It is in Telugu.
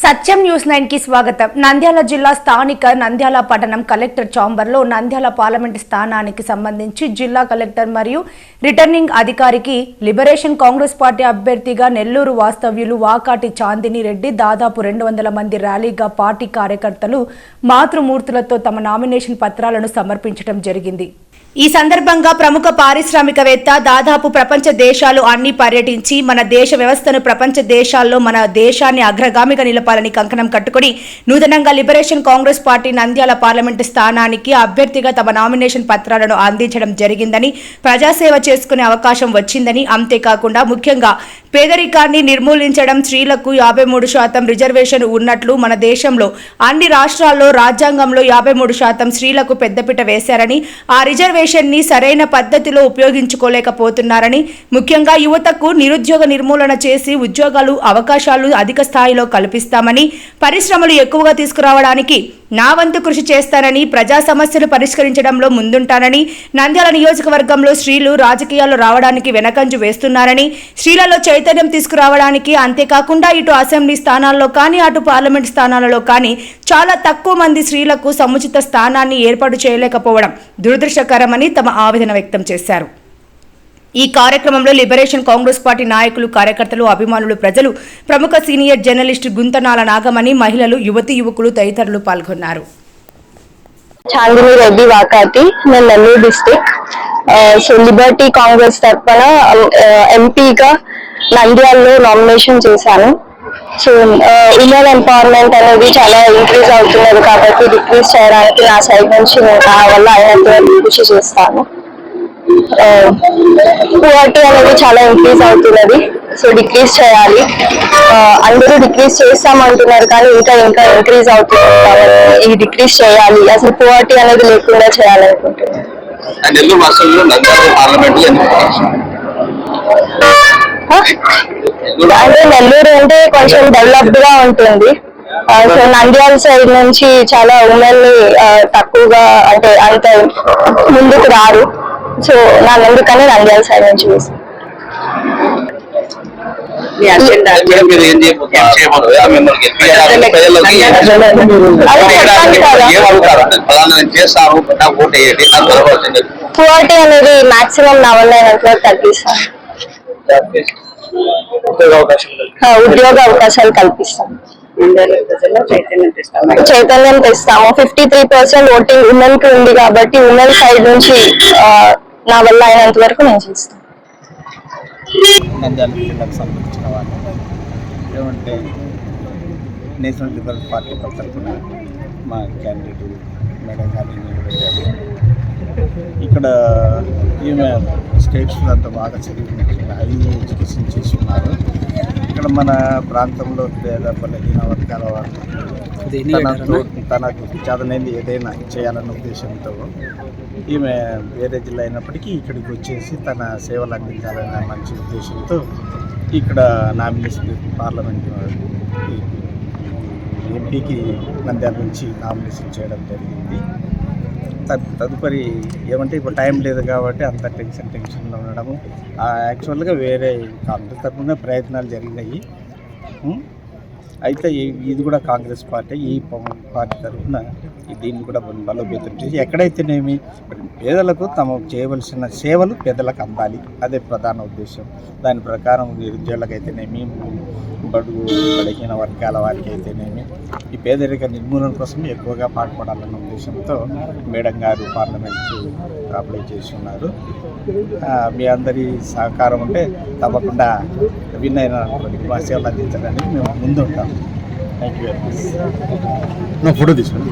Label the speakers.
Speaker 1: సత్యం న్యూస్ నైన్కి స్వాగతం. నంద్యాల జిల్లా స్థానిక నంద్యాల పట్టణం కలెక్టర్ చాంబర్లో నంద్యాల పార్లమెంట్ స్థానానికి సంబంధించి జిల్లా కలెక్టర్ మరియు రిటర్నింగ్ అధికారికి లిబరేషన్ కాంగ్రెస్ పార్టీ అభ్యర్థిగా నెల్లూరు వాస్తవ్యులు వాకాటి చాందిని రెడ్డి దాదాపు రెండు వందల మంది ర్యాలీగా పార్టీ కార్యకర్తలు మాతృమూర్తులతో తమ నామినేషన్ పత్రాలను సమర్పించడం జరిగింది. ఈ సందర్భంగా ప్రముఖ పారిశ్రామికవేత్త దాదాపు ప్రపంచ దేశాలు అన్ని పర్యటించి మన దేశ వ్యవస్థను ప్రపంచ దేశాల్లో మన దేశాన్ని అగ్రగామిగా నిలపాలని కంకణం కట్టుకుని నూతనంగా liberation congress party Nandyal parliament స్థానానికి అభ్యర్థిగా తమ నామినేషన్ పత్రాలను అందించడం జరిగిందని ప్రజాసేవ చేసుకునే అవకాశం వచ్చిందని అంతేకాకుండా ముఖ్యంగా పేదరికాన్ని నిర్మూలించడం స్త్రీలకు యాభై మూడు శాతం రిజర్వేషన్ ఉన్నట్లు మన దేశంలో. అన్ని రాష్ట్రాల్లో రాజ్యాంగంలో యాభై మూడు శాతం స్త్రీలకు పెద్దపీట వేశారని ఆ రిజర్వేషన్ని సరైన పద్ధతిలో ఉపయోగించుకోలేకపోతున్నారని ముఖ్యంగా యువతకు నిరుద్యోగ నిర్మూలన చేసి ఉద్యోగాలు అవకాశాలు అధిక స్థాయిలో కల్పిస్తామని పరిశ్రమలు ఎక్కువగా తీసుకురావడానికి నా వంతు కృషి చేస్తానని ప్రజా సమస్యలు పరిష్కరించడంలో ముందుంటానని నంద్యాల నియోజకవర్గంలో స్త్రీలు రాజకీయాల్లో రావడానికి వెనకంజు వేస్తున్నారని స్త్రీలలో చైతన్య తీసుకురావడానికి అంతేకాకుండా ఇటు అసెంబ్లీ స్థానాల్లో కానీ అటు పార్లమెంట్ స్థానాలలో కానీ చాలా తక్కువ మంది స్త్రీలకు సముచిత స్థానాన్ని ఏర్పాటు చేయలేకపోవడం దురదృష్టకరమని తమ ఆవేదన వ్యక్తం చేశారు. ఈ కార్యక్రమంలో లిబరేషన్ కాంగ్రెస్ పార్టీ నాయకులు కార్యకర్తలు అభిమానులు ప్రజలు ప్రముఖ సీనియర్ జర్నలిస్టు గుంతనాల నాగమణి మహిళలు యువతి యువకులు తదితరులు పాల్గొన్నారు.
Speaker 2: చాందిని రెడ్డి వాకాతి నేను Nellore district so liberty congress తరఫున ఎంపీగా నంద్యాలలో నామినేషన్ చేశాను. సో ఉమెన్ ఎంపవర్మెంట్ అనేది చాలా ఇంక్రీజ్ అవుతున్నది కాబట్టి డిక్రీజ్ చేయడానికి నా సైడ్ నుంచి నేను నా వల్ల అయినంత కృషి చేస్తాను. పువర్టీ అనేది చాలా ఇంక్రీజ్ అవుతున్నది. సో డిక్రీజ్ చేయాలి. అందరూ డిక్రీజ్ చేస్తామంటున్నారు కానీ ఇంకా ఇంకా ఇంక్రీజ్ అవుతుంది కాబట్టి ఈ డిక్రీజ్ చేయాలి. అసలు పువర్టీ అనేది లేకుండా చేయాలనుకుంటున్నాను
Speaker 3: ఆ నెల్లూరు రాష్ట్రంలో నంద్యాల పార్లమెంట్లో ఎందుకు
Speaker 2: ఆ? అంటే నెల్లూరు అంటే కొంచెం డెవలప్డ్గా ఉంటుంది సో నంద్యాల సైడ్ నుంచి చాలా ఉమెన్ తక్కువగా అంటే అంత ముందుకు రారు. సో నా అందుకని నంద్యాల సైడ్ నుంచి
Speaker 3: చేస్తాను.
Speaker 2: అనేది మాక్సిమం నా వల్ల తగ్గిస్తాను ఉద్యోగ అవకాశాలు కల్పిస్తాం. చైతన్యం తెస్తాము. ఫిఫ్టీ త్రీ పర్సెంట్ ఓటింగ్ ఉమెన్కి ఉంది కాబట్టి ఉమెన్ సైడ్ నుంచి నా వల్ల అయినంత వరకు నేను చేస్తాను.
Speaker 4: సంబంధించిన వాళ్ళు ఏమంటే నేషనల్ లిబరల్ పార్టీ తరఫున మా క్యాండిడేట్ మేడం గారిని ఇక్కడ ఈమె స్టేట్స్ అంతా బాగా చదివి హై ఎడ్యుకేషన్ చేసి ఉన్నారు ఇక్కడ మన ప్రాంతంలో పేద బలహీన వర్గాల తనతో తనకు చదనేది ఏదైనా చేయాలన్న ఉద్దేశంతో. ఈమె వేరే జిల్లా అయినప్పటికీ ఇక్కడికి వచ్చేసి తన సేవలు అందించాలన్న మంచి ఉద్దేశంతో ఇక్కడ నామినేషన్ పార్లమెంట్ ఎంపీకి నంద్యాల నుంచి నామినేషన్ చేయడం జరిగింది. తదుపరి ఏమంటే ఇప్పుడు టైం లేదు కాబట్టి అంత టెన్షన్ టెన్షన్లో ఉండడము. ఆ, యాక్చువల్గా వేరే అంత తరఫున ప్రయత్నాలు జరిగినాయి. అయితే ఇది కూడా కాంగ్రెస్ పార్టీ ఈ పార్టీ తరఫున దీన్ని కూడా బలోపేతం చేసి ఎక్కడైతేనేమి పేదలకు తమ చేయవలసిన సేవలు పేదలకు అందాలి. అదే ప్రధాన ఉద్దేశం. దాని ప్రకారం నిరుద్యోగులకైతేనేమి బడుగు బలహీన వర్గాల వారికి అయితేనేమి ఈ పేదరిక నిర్మూలన కోసం ఎక్కువగా పాటుపడాలన్న ఉద్దేశంతో మేడం గారు పార్లమెంట్ అప్లై చేసి ఉన్నారు మీ అందరి సహకారం ఉంటే తప్పకుండా విన్ అయిన సేవలు అందించడానికి మేము ముందు ఉంటాం thank you very much
Speaker 5: photo తీసుకుని